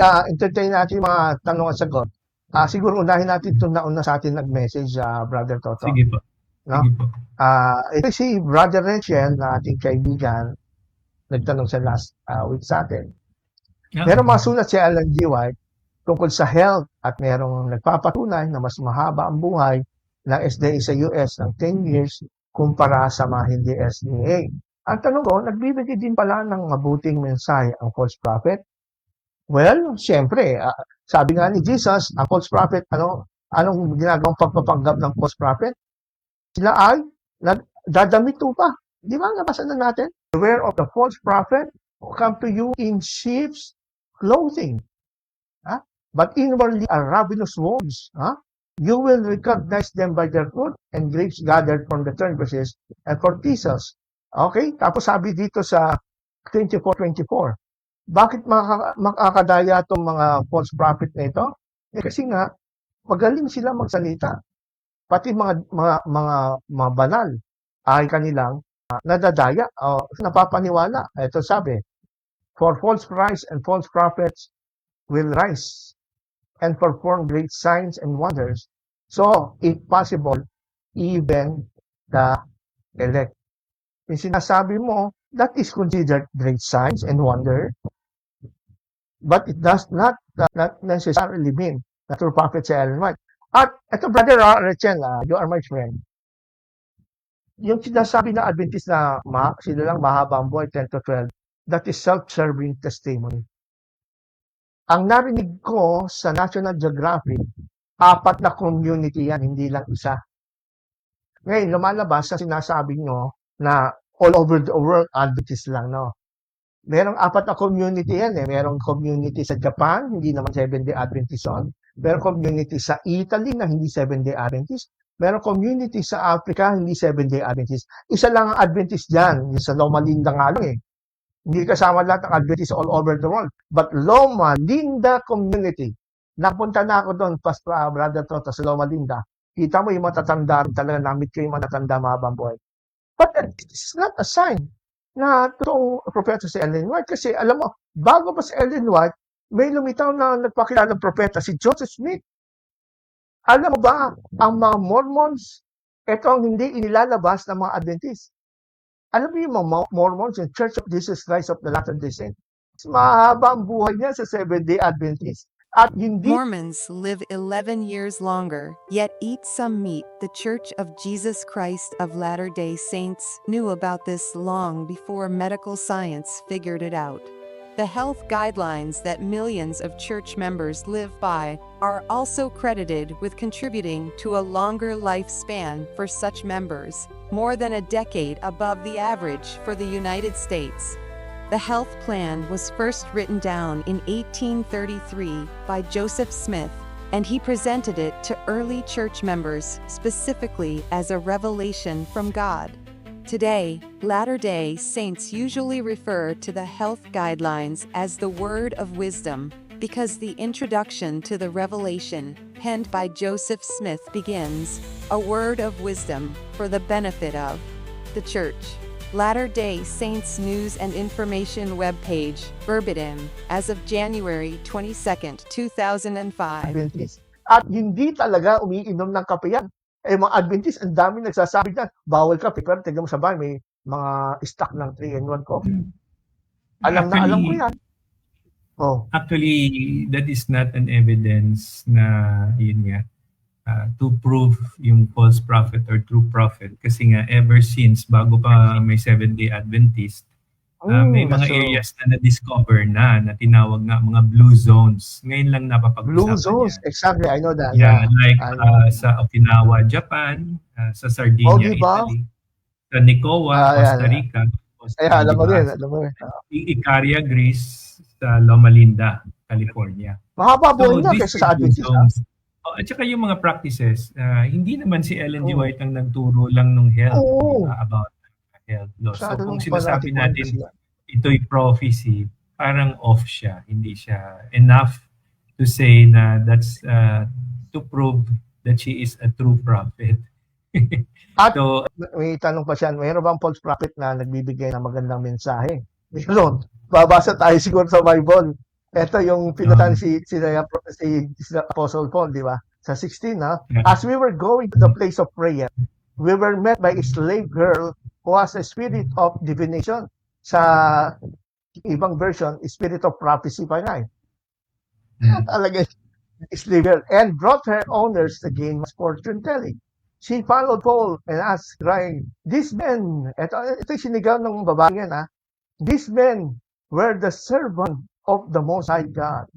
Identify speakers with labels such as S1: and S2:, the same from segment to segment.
S1: ah, entertain natin yung mga tanong at sagot. Ah, siguro unahin natin itong nauna sa atin nag-message, ah, Brother Toto.
S2: Sige po.
S1: No?
S2: Sige po.
S1: Ah, ito si Brother Rachel na ating kaibigan, nagtanong sa last ah, week sa atin.
S2: Ah,
S1: Meron mga sulat si Alan G. White tungkol sa health at merong nagpapatunay na mas mahaba ang buhay ng SDA sa US ng 10 years kumpara sa mga hindi SDA. Ang tanong ko, nagbibigay din pala ng mabuting mensahe ang false prophet? Well, siyempre, ah, sabi nga ni Jesus, ang false prophet, ano, anong ginagawang pagpapanggap ng false prophet? Sila ay nagdadamit pa. Di ba? Nabasa na natin. Beware of the false prophet who come to you in sheep's clothing. Huh? But inwardly are ravenous wolves. Huh? You will recognize them by their fruit and grapes gathered from the turnbushes and for thistles. Okay? Tapos sabi dito sa 24-24, bakit maka- makakadaya itong mga false prophet na ito? Eh, kasi nga, magaling sila magsalita. Pati mga mga mga, mga banal ay kanilang ah, nadadaya o napapaniwala. Ito sabi, For false Christ and false prophets will rise and perform great signs and wonders. So, if possible, even the elect. Yung sinasabi mo, that is considered great signs and wonder, but it does not, not necessarily mean the true prophet si Ellen White. At ito, Brother uh, Rachel, ah, you are my friend. Yung sinasabi na Adventist na ma, sila lang mahaba ang buhay, 10 to 12, that is self-serving testimony. Ang narinig ko sa National Geographic, apat na community yan, hindi lang isa. Ngayon, lumalabas sa sinasabi nyo na all over the world, Adventist lang, no? Merong apat na community yan eh. Merong community sa Japan, hindi naman Seventh-day Adventist on. Merong community sa Italy na hindi Seventh-day Adventist. Merong community sa Africa, hindi Seventh-day Adventist. Isa lang ang Adventist dyan, yung sa Loma Linda nga lang eh. Hindi kasama lahat ng Adventist all over the world. But Loma Linda Community, napunta na ako doon, pas, uh, Brother Toto, sa Loma Linda. Kita mo yung matatanda, talaga namit ko yung matatanda mahabang buhay. But it's not a sign na totoong propeta si Ellen White. Kasi alam mo, bago pa si Ellen White, may lumitaw na nagpakilala ng propeta, si Joseph Smith. Alam mo ba, ang mga Mormons, ito ang hindi inilalabas ng mga Adventist. Alam mo yung mga Mo- Mormons, yung Church of Jesus Christ of the Latter-day Saints, mahaba ang buhay niya sa Seventh-day Adventist. At hindi
S3: Mormons live 11 years longer, yet eat some meat. The Church of Jesus Christ of Latter day Saints knew about this long before medical science figured it out. The health guidelines that millions of church members live by are also credited with contributing to a longer lifespan for such members, more than a decade above the average for the United States. The health plan was first written down in 1833 by Joseph Smith, and he presented it to early church members specifically as a revelation from God. Today, Latter day Saints usually refer to the health guidelines as the Word of Wisdom because the introduction to the revelation, penned by Joseph Smith, begins A Word of Wisdom for the benefit of the Church. Latter day Saints News and Information webpage, verbatim, as of January 22, 2005.
S1: Adventist. At hindi talaga umiinom ng kape yan. Eh, mga Adventist, ang dami nagsasabi na, bawal kape. Pero tignan mo sa bahay, may mga stock ng 3-in-1 coffee. Alam na alam ko yan. Oh,
S2: Actually, that is not an evidence na yun nga uh, to prove yung false prophet or true prophet kasi nga ever since bago pa may Seventh-day Adventist uh, may mga
S1: so,
S2: areas na na-discover na na tinawag nga mga blue zones. Ngayon lang napapag-usapan
S1: Blue zones.
S2: yan.
S1: Exactly, I know that.
S2: Yeah, like uh, sa Okinawa, Japan, uh, sa Sardinia,
S1: Oh, di ba?
S2: Italy, sa Nicoa,
S1: Ah, yeah,
S2: Costa
S1: yeah.
S2: Rica, Costa,
S1: Ay, alam mo
S2: di ba?
S1: rin, alam mo rin.
S2: Icaria, Greece, sa Loma Linda, California.
S1: Mahaba buhay na kaysa sa Adventist.
S2: zones. Oh, at saka yung mga practices, ah, hindi naman si Ellen G.
S1: Oo.
S2: White ang nagturo lang nung health di ba, about health law. So kung sinasabi natin ito'y prophecy, parang off siya. Hindi siya enough to say na that's uh, to prove that she is a true prophet.
S1: At-
S2: so,
S1: May tanong pa siya, mayroon bang false prophet na nagbibigay ng magandang mensahe? Meron. Babasa tayo siguro sa Bible. Ito yung pinuntahan si, si, si, si Apostle Paul, di ba? Sa 16, ha? As we were going to the place of prayer, we were met by a slave girl who has a spirit of divination. Sa ibang version, spirit of prophecy pa nga eh.
S2: Mm.
S1: Talaga, slave girl. And brought her owners to gain fortune telling. She followed Paul and asked, crying, These men, ito, ito yung sinigaw ng babae yan, ha? These men were the servant of the Most High God.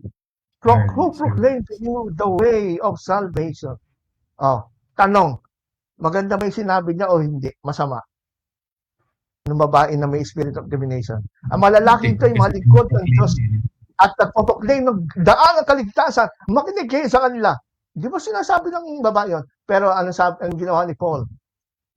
S1: Who proclaimed to you the way of salvation? Oh, tanong, maganda ba yung sinabi niya o hindi? Masama. Ng babae na may spirit of divination. Ang malalaking ito ay malikod ng Diyos at nagpaproklaim ng daan ng kaligtasan. Makinig kayo sa kanila. Di ba sinasabi ng babae yun? Pero ano sabi, ang ginawa ni Paul?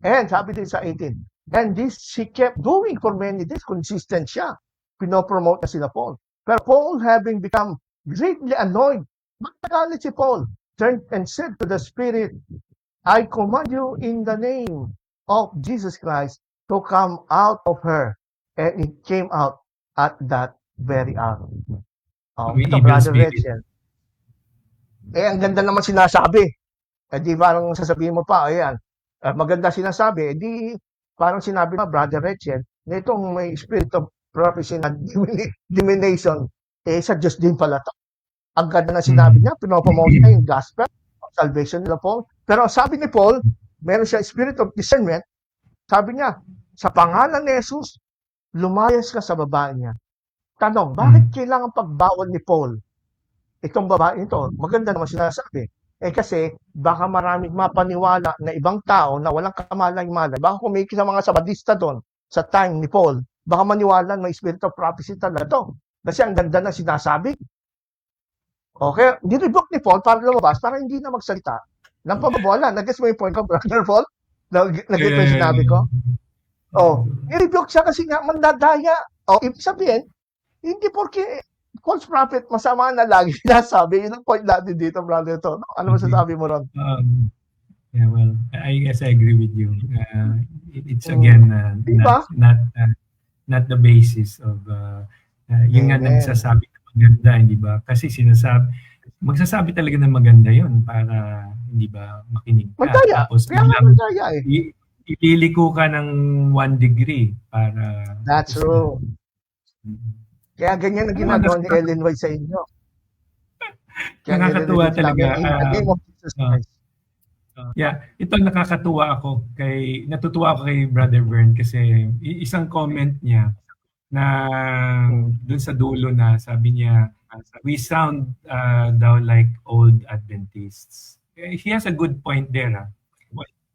S1: And sabi din sa 18, and this she kept doing for many days. Consistent siya. Pinopromote na sila Paul. Pero Paul having become greatly annoyed, magtagalit si Paul, turned and said to the Spirit, I command you in the name of Jesus Christ to come out of her. And it came out at that very hour. Oh,
S2: May
S1: ito, Brother. Rachel. Eh, ang ganda naman sinasabi. Eh, di parang sasabihin mo pa, ayan, eh, maganda sinasabi. Eh, di parang sinabi na, Brother Rachel, na itong may spirit of prophecy na divination, eh, sa Diyos din pala to. Ang ganda na sinabi
S2: Mm.
S1: niya, pinopromote niya yung gospel of salvation nila Paul. Pero sabi ni Paul, meron siya spirit of discernment. Sabi niya, sa pangalan ni Jesus, lumayas ka sa babae niya. Tanong, bakit kailangan pagbawal ni Paul? Itong babae ito, maganda naman sinasabi. Eh kasi, baka maraming mapaniwala na ibang tao na walang kamalay-malay. Baka may sa mga sabadista doon, sa time ni Paul, baka maniwala may spirit of prophecy talaga to. Kasi ang ganda na sinasabi. Okay, nirevoke ni Paul para lumabas, para hindi na magsalita. Nang pababala, nag-guess mo yung point ko, Brother Paul? Nag- Nag-get mo yung sinabi ko? Oh, i-rebuke siya kasi nga mandadaya. Oh, ibig sabihin, hindi porke false prophet masama na lagi sinasabi. Yun ang point natin dito, brother to. Ano masasabi mo ron?
S2: Um, yeah, well, I guess I agree with you. Uh, it- it's again uh,
S1: Di ba?
S2: not not uh, not the basis of uh, uh, yung nga
S1: Amen.
S2: nagsasabi na maganda, hindi ba? Kasi sinasabi magsasabi talaga ng maganda yon para hindi ba makinig ka.
S1: Mandaya.
S2: Tapos
S1: Kaya nga mandaya eh.
S2: i- ililiko ka ng one degree para
S1: That's true. Kaya ganyan ang ginagawa ni Ellen White sa inyo. Kaya
S2: Nakakatuwa talaga,
S1: In the
S2: ah,
S1: name of Jesus
S2: ah,
S1: Christ.
S2: Yeah, ito nakakatuwa ako kay natutuwa ako kay Brother Vern kasi isang comment niya na dun sa dulo na sabi niya we sound uh, daw like old Adventists. Eh, He has a good point there. ah.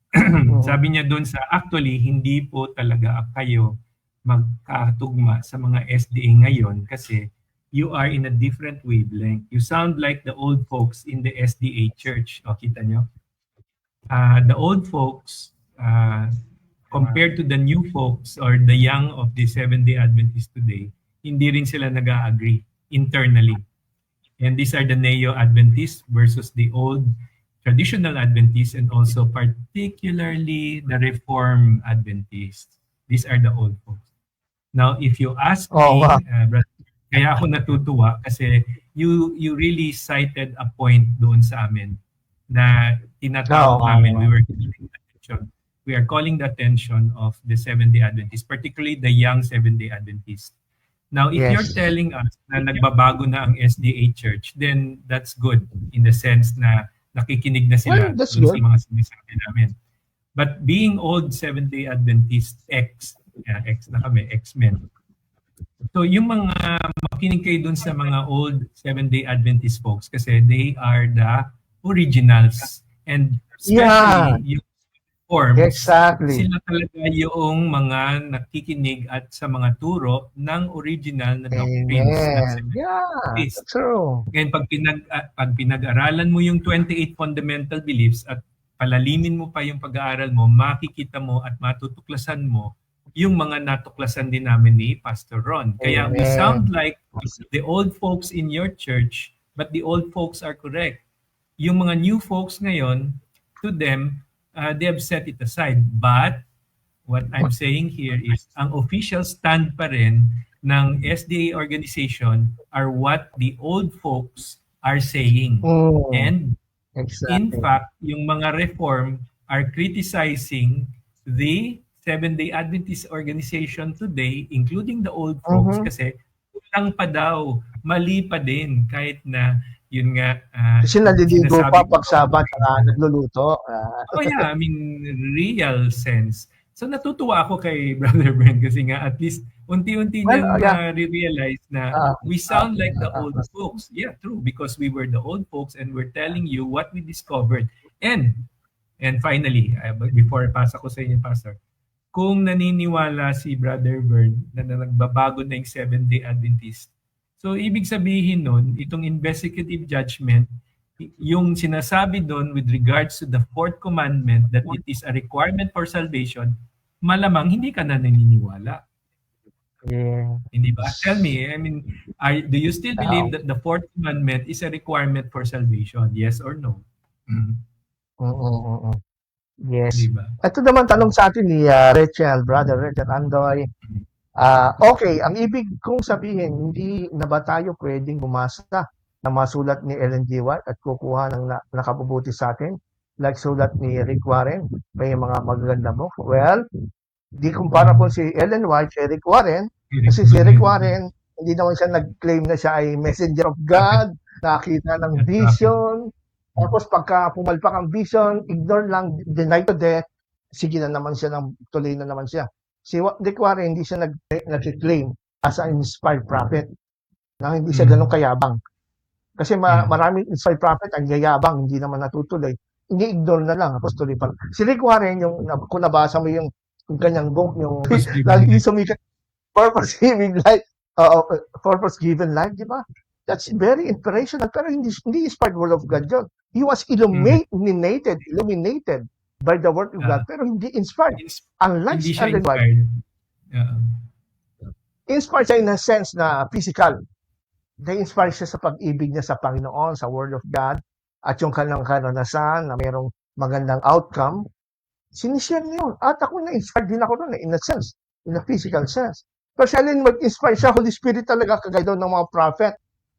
S2: sabi niya dun sa actually hindi po talaga kayo magkatugma sa mga SDA ngayon kasi you are in a different wavelength. You sound like the old folks in the SDA church. O, kita nyo? Uh, the old folks uh, compared to the new folks or the young of the Seventh-day Adventists today, hindi rin sila nag-agree internally. And these are the Neo-Adventists versus the old traditional Adventists and also particularly the Reform Adventists. These are the old folks. Now, if you ask
S1: Oh,
S2: me,
S1: wow.
S2: uh, brother, kaya ako natutuwa kasi you you really cited a point doon sa amin na tinatawag
S1: Oo,
S2: namin, we were calling the attention. We are calling the attention of the Seventh-day Adventists, particularly the young Seventh-day Adventists. Now, if
S1: Yes.
S2: you're telling us na nagbabago na ang SDA Church, then that's good in the sense na nakikinig na sila
S1: Well, that's
S2: sa mga sinasabi namin. But being old Seventh-day Adventist ex, yeah, ex na kami, ex-men, So yung mga makinig kayo dun sa mga old Seventh-day Adventist folks kasi they are the originals and
S1: Yeah.
S2: especially yung forms
S1: Exactly.
S2: sila talaga yung mga nakikinig at sa mga turo ng original na doctrines
S1: Amen. Yeah, that's true.
S2: Ngayon, pag, pinag, ah, pag pinag-aralan mo yung 28 fundamental beliefs at palalimin mo pa yung pag-aaral mo, makikita mo at matutuklasan mo yung mga natuklasan din namin ni Pastor Ron. Kaya we
S1: Amen.
S2: sound like the old folks in your church, but the old folks are correct. Yung mga new folks ngayon, to them, uh, they have set it aside. But what I'm saying here is, ang official stand pa rin ng SDA organization are what the old folks are saying.
S1: Mm,
S2: And
S1: exactly.
S2: in fact, yung mga reform are criticizing the Seventh-day Adventist organization today, including the old folks,
S1: Mhm.
S2: kasi kulang pa daw, mali pa din, kahit na yun nga, ah,
S1: Kasi naliligo pa pag Sabat at nagluluto. Ah,
S2: Oh yeah, I mean, real sense. So natutuwa ako kay Brother Brent kasi nga at least unti-unti
S1: Well,
S2: niyang
S1: yeah.
S2: realize na
S1: Ah,
S2: we sound
S1: ah,
S2: like the
S1: ah,
S2: old
S1: ah.
S2: folks. Yeah, true, because we were the old folks and we're telling you what we discovered. And and finally, uh, before pasa ko sa inyo, Pastor, kung naniniwala si Brother Vern na, na nagbabago na yung Seventh-day Adventist, so ibig sabihin nun, itong investigative judgment, yung sinasabi doon with regards to the fourth commandment that it is a requirement for salvation, malamang hindi ka na naniniwala.
S1: yeah.
S2: Hindi ba? Tell me, I mean, are, do you still believe that the fourth commandment is a requirement for salvation? Yes or no? Mm,
S1: Mm, mm, mm, mm. Yes.
S2: Di ba?
S1: Ito naman tanong sa atin ni ah, Rachel, brother Rachel Andoy. Ah, okay, ang ibig kong sabihin, hindi na ba tayo pwedeng bumasa ng mga sulat ni Ellen G. White at kukuha ng na, nakabubuti sa atin? Like sulat ni Rick Warren, may mga magaganda book. Well, di kumpara po si Ellen White kay Rick Warren, kasi si Rick Warren, hindi naman siya nag-claim na siya ay messenger of God, nakita ng vision, tapos pagka pumalpak ang vision, ignore lang, deny to death, sige na naman siya, ng, tuloy na naman siya. Si Warren, hindi siya nag, nag-claim as an inspired prophet, na hindi siya
S2: Mm.
S1: ganun kayabang. Kasi ma-
S2: Yeah.
S1: maraming inspired prophet, ang yayabang, hindi naman natutuloy. Ini-ignore na lang, tapos tuloy pa. Si Rick Warren, yung, kung nabasa mo yung, yung kanyang book, yung lagi sumikat, purpose given life, uh, purpose given life, di ba? That's very inspirational, pero hindi, hindi inspired word of God yun. He was illuminated, illuminated by the word of God, pero hindi inspired.
S2: Ins-
S1: Unlike
S2: hindi
S1: si
S2: siya
S1: Ellen White,
S2: inspired. Yeah.
S1: inspired siya in a sense na physical. They inspired siya sa pag-ibig niya sa Panginoon, sa Word of God, at yung kanyang karanasan na mayroong magandang outcome. Sinishare niya yun. At ako na-inspired din ako doon eh, in a sense, in a physical sense. Pero siya rin mag-inspire siya, Holy Spirit talaga, kagaya doon ng mga prophet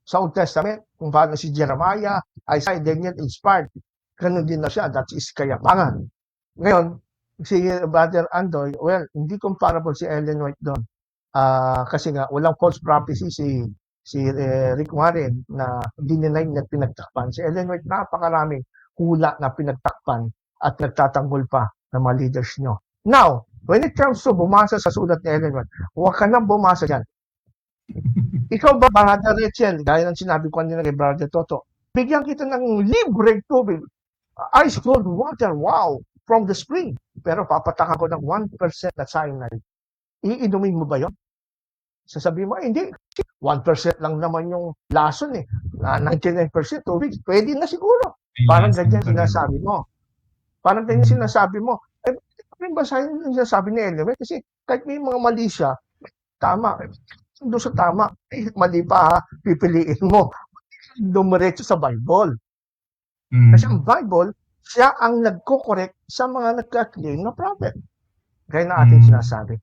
S1: sa Old Testament, kung paano si Jeremiah, Isaiah, Daniel, inspired. Ganun din na siya, that is kayapangan. Ngayon, si Brother Andoy, well, hindi comparable si Ellen White doon. Ah, kasi nga walang false prophecy si si eh, Rick Warren na dininay na pinagtakpan. Si Ellen White napakaraming hula na pinagtakpan at nagtatanggol pa ng mga leaders nyo. Now, when it comes to bumasa sa sulat ni Ellen White, huwag ka nang bumasa dyan. Ikaw ba, Brother Rachel, gaya ng sinabi ko kanina kay Brother Toto, bigyan kita ng libre tubig. Ice cold water, wow, from the spring. Pero papatakan ko ng 1% na cyanide. Iinumin mo ba yon? Sasabihin mo, eh, hindi. 1% lang naman yung lason eh. Na 99% tubig. Pwede na siguro. Parang ganyan sinasabi mo. Parang ganyan sinasabi mo. Eh, ano ba sa yung sinasabi ni White? Kasi kahit may mga mali siya, tama. Doon sa tama, eh, mali pa ha, pipiliin mo. Dumiretso sa Bible.
S2: Mm.
S1: Kasi ang Bible, siya ang nagko-correct sa mga nagka-claim na prophet. Gaya na ating
S2: Mm.
S1: sinasabi.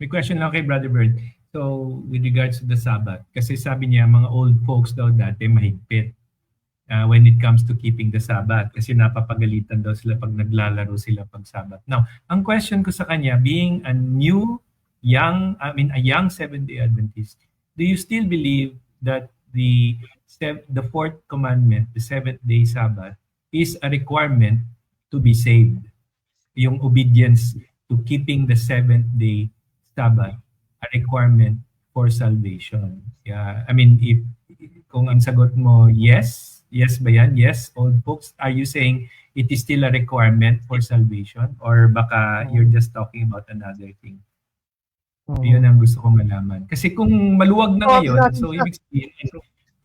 S2: May question lang kay Brother Bird. So, with regards to the Sabbath, kasi sabi niya, mga old folks daw dati mahigpit uh, when it comes to keeping the Sabbath kasi napapagalitan daw sila pag naglalaro sila pag Sabbath. Now, ang question ko sa kanya, being a new, young, I mean, a young Seventh-day Adventist, do you still believe that the the fourth commandment, the seventh-day Sabbath, is a requirement to be saved? Yung obedience to keeping the seventh-day Sabbath a requirement for salvation. Yeah, I mean, if kung ang sagot mo yes, yes ba yan? Yes, old folks, are you saying it is still a requirement for salvation or baka you're just talking about another thing?
S1: Mm.
S2: Yun ang gusto ko malaman. Kasi kung maluwag na
S1: Oh,
S2: ngayon,
S1: natin
S2: so ibig sabihin,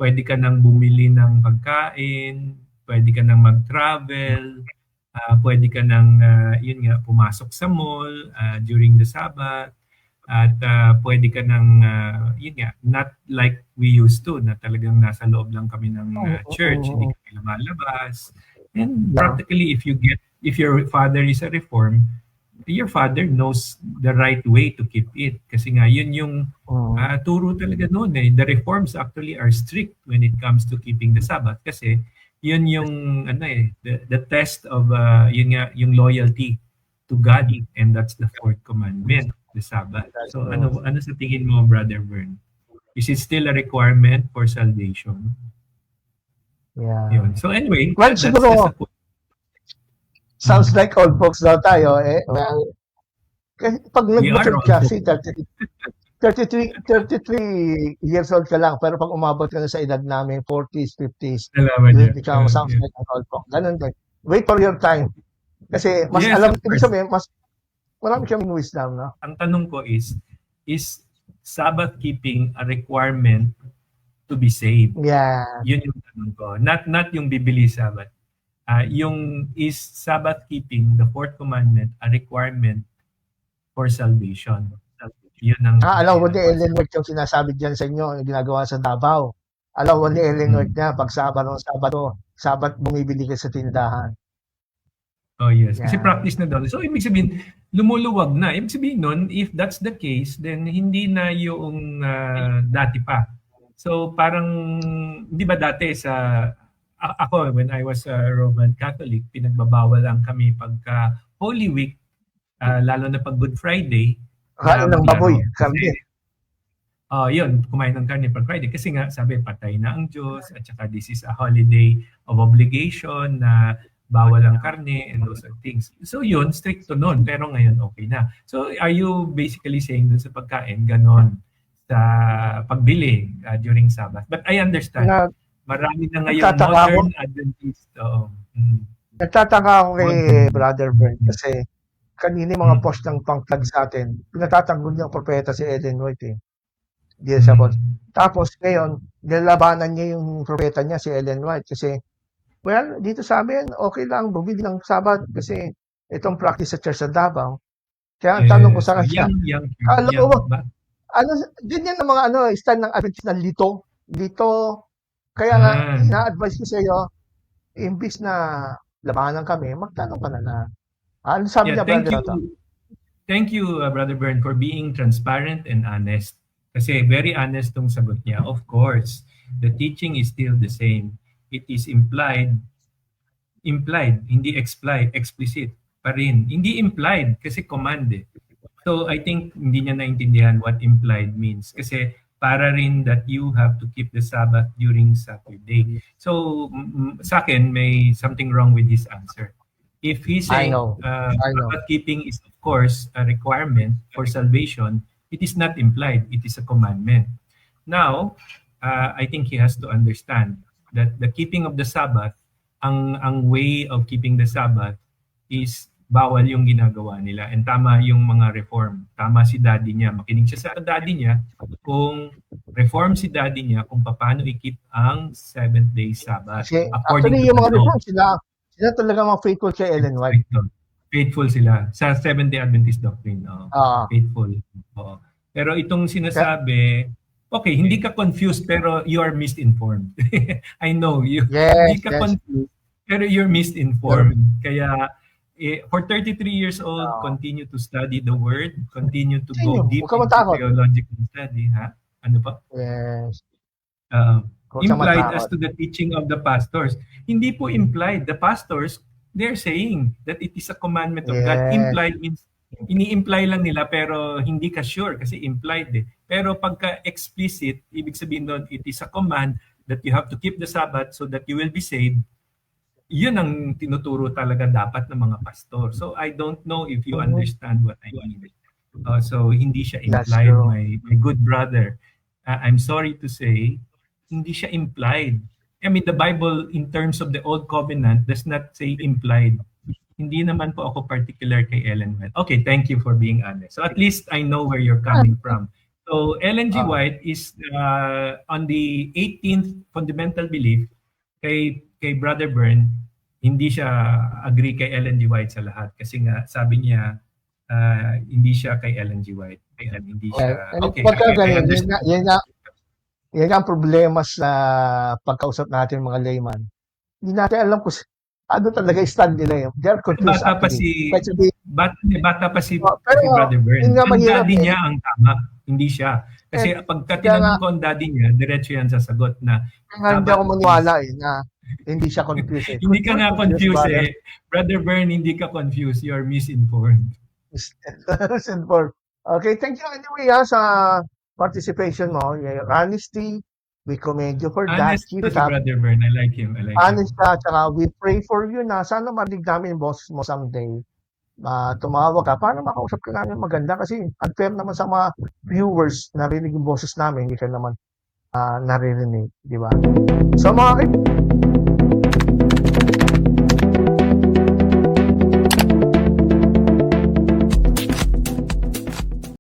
S2: pwede ka nang bumili ng pagkain, pwede ka nang mag-travel, ah, pwede ka nang, ah, yun nga, pumasok sa mall ah, during the Sabbath, at ah, pwede ka nang, ah, yun nga, not like we used to, na talagang nasa loob lang kami ng
S1: Oo,
S2: church,
S1: oo,
S2: hindi
S1: oo.
S2: kami lumalabas. And
S1: Yeah.
S2: practically, if you get, if your father is a reform, your father knows the right way to keep it. Kasi nga, yun yung
S1: Mm.
S2: Ah, turo talaga noon eh. The reforms actually are strict when it comes to keeping the Sabbath kasi yun yung ano eh the, the test of uh, yun nga yung loyalty to God and that's the fourth commandment, the Sabbath. So ano ano sa tingin mo brother Vern? Is it still a requirement for salvation?
S1: Yeah.
S2: Yun. So anyway,
S1: Well,
S2: that's
S1: siguro-
S2: a-
S1: Sounds like old folks daw tayo. Eh, well, kasi pag nag-mature ka, see, 33, 33, 33 years old ka lang, pero pag umabot ka na sa edad namin, 40s, 50s,
S2: Salamat
S1: you become
S2: Yeah,
S1: sounds
S2: yeah.
S1: like an old folk. Ganun din. Wait for your time. Kasi mas
S2: Yes,
S1: alam, ibig sabihin, mas marami kaming wisdom, no?
S2: Ang tanong ko is is Sabbath keeping a requirement to be saved?
S1: Yeah.
S2: Yun yung tanong ko. Not not yung bibili Sabbath. Ah, yung is Sabbath keeping, the fourth commandment, a requirement for salvation. Yun ang
S1: Ah, alam mo ni Ellen White yung sinasabi dyan sa inyo, yung ginagawa sa Davao. Alam mo ni Ellen
S2: Hmm.
S1: White niya, pag Sabado, Sabado, Sabat bumibili ka sa tindahan.
S2: Oh yes, kasi
S1: Yeah.
S2: practice na daw. So ibig sabihin lumuluwag na. Ibig sabihin nun, if that's the case, then hindi na yung ah, dati pa. So parang 'di ba dati sa ako when I was a Roman Catholic, pinagbabawal lang kami pagka Holy Week, ah, lalo na pag Good Friday.
S1: Kain ng baboy, karne.
S2: Oh, yun, kumain ng karne pag Friday kasi nga sabi patay na ang Diyos at saka this is a holiday of obligation na bawal ang karne and those are things. So yun, stricto nun, pero ngayon okay na. So are you basically saying dun sa pagkain, ganon sa pagbili uh, during Sabbath? But I understand,
S1: Na,
S2: marami na ngayon
S1: Nagtataka
S2: modern Adventist. Oo. Mm.
S1: nagtataka ako kay. Brother Bern kasi kanina mga
S2: Hmm.
S1: post ng pang-plug sa atin, pinatatanggol niya ang propeta si Ellen White eh. Di sa post. Tapos ngayon, nilalabanan niya yung propeta niya si Ellen White kasi well, dito sa amin, okay lang bumili ng Sabat kasi itong practice sa Church sa Davao. Kaya ang tanong ko sa kanya, Alam mo,
S2: ba?
S1: ano, ganyan ang mga ano, style ng Adventist na lito. Lito. Kaya nga,
S2: Ah.
S1: ina-advise ko sa iyo, imbis na labanan kami, magtanong ka na na. Ano sabi
S2: Yeah,
S1: niya,
S2: thank
S1: brother?
S2: you.
S1: Otto?
S2: Thank you, uh, Brother Bern, for being transparent and honest. Kasi very honest tong sagot niya. Of course, the teaching is still the same. It is implied, implied, hindi expli- explicit pa rin. Hindi implied kasi command eh. So I think hindi niya naintindihan what implied means. Kasi para rin that you have to keep the Sabbath during Saturday. So mm, mm, sa akin, may something wrong with his answer. If he's saying uh. Sabbath keeping is of course a requirement for salvation, it is not implied, it is a commandment. Now, uh, I think he has to understand that the keeping of the Sabbath, ang ang way of keeping the Sabbath is bawal yung ginagawa nila and tama yung mga reform. Tama si daddy niya. Makinig siya sa daddy niya kung reform si daddy niya kung paano i-keep ang seventh day Sabbath.
S1: Kasi
S2: according
S1: actually,
S2: to
S1: yung mga reform, sila, sila talaga mga faithful kay Ellen White.
S2: Faithful sila sa Seventh Day Adventist doctrine. oo.
S1: Ah,
S2: faithful. Oo. Pero itong sinasabi, okay, hindi ka confused pero you are misinformed. I know you.
S1: yes,
S2: hindi ka
S1: yes.
S2: confused pero you're misinformed. Kaya for 33 years old,
S1: Oo.
S2: continue to study the word, continue to go deep into theological study, ha? Ano pa?
S1: Yes.
S2: Uh, implied as to the teaching of the pastors. Hindi po implied. The pastors, they're saying that it is a commandment of God.
S1: Yes.
S2: Implied means, ini-imply lang nila pero hindi ka sure kasi implied eh. Pero pagka explicit, ibig sabihin doon, it is a command that you have to keep the Sabbath so that you will be saved. Yun ang tinuturo talaga dapat ng mga pastor. So I don't know if you understand what I mean. Uh, so hindi siya implied, my, my good brother. Uh, I'm sorry to say, hindi siya implied. I mean, the Bible in terms of the Old Covenant does not say implied. Hindi naman po ako particular kay Ellen White. Okay, thank you for being honest. So at least I know where you're coming from. So Ellen G.
S1: Ah.
S2: White is uh, on the 18th fundamental belief kay kay Brother Byrne, hindi siya agree kay Ellen G. White sa lahat kasi nga sabi niya uh, hindi siya kay Ellen G. White. Ayan, hindi siya.
S1: Well,
S2: okay,
S1: pagka
S2: I
S1: ganyan, yun nga, yun ang problema sa pagkausap natin mga layman. Hindi natin alam kung, ano talaga stand nila yun. They're confused
S2: Bata pa si
S1: sabihin,
S2: bata, bata pa si,
S1: Oh, pero,
S2: si Brother Bern.
S1: yun nga
S2: Ang daddy
S1: eh.
S2: niya ang tama, hindi siya. Kasi pagka
S1: kaya nga-
S2: tinanong ko ang daddy niya, diretso yan sasagot na
S1: nga hindi ako maniwala eh, na hindi siya confused eh.
S2: hindi ka nga confused
S1: brother.
S2: eh. Brother Bern, hindi ka confused. You're misinformed.
S1: For. Okay, thank you anyway ha, sa participation mo. Your honesty, we commend you for that.
S2: Honest
S1: Keep it up.
S2: Brother Bern. I like him. I like him.
S1: Honest ka, tsaka we pray for you na sana marinig namin boses mo someday. Uh, tumawag ka para makausap ka namin maganda kasi unfair naman sa mga viewers narinig yung boses namin, hindi ka naman ah, naririnig, di ba? So mga